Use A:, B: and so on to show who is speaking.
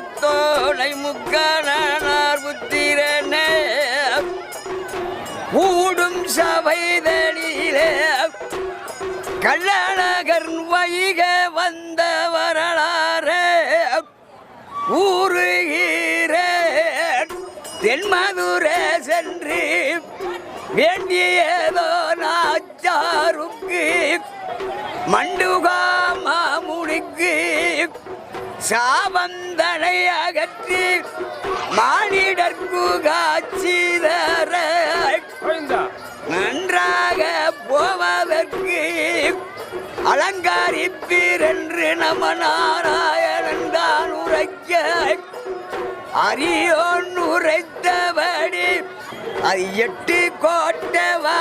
A: முகத்தோலை முக்கனார் புத்திரனே ஊடும் சபைதனிலே கள்ளநகர் வைக வந்த வரலாறே ஊறுகிறே தென்மதுரை சென்று வேண்டியதோ நாச்சாருக்கு. மண்டுகா மாமுனிக்கு சாபந்தனை அகற்றி மானிடர்க்கு காட்சி தர நன்றாக போவதற்கு அலங்காரிப்பீர் என்று நம நாராயணன் தான் உரைக்க. அரியோன் உரைத்தபடி அது எட்டு கோட்டவா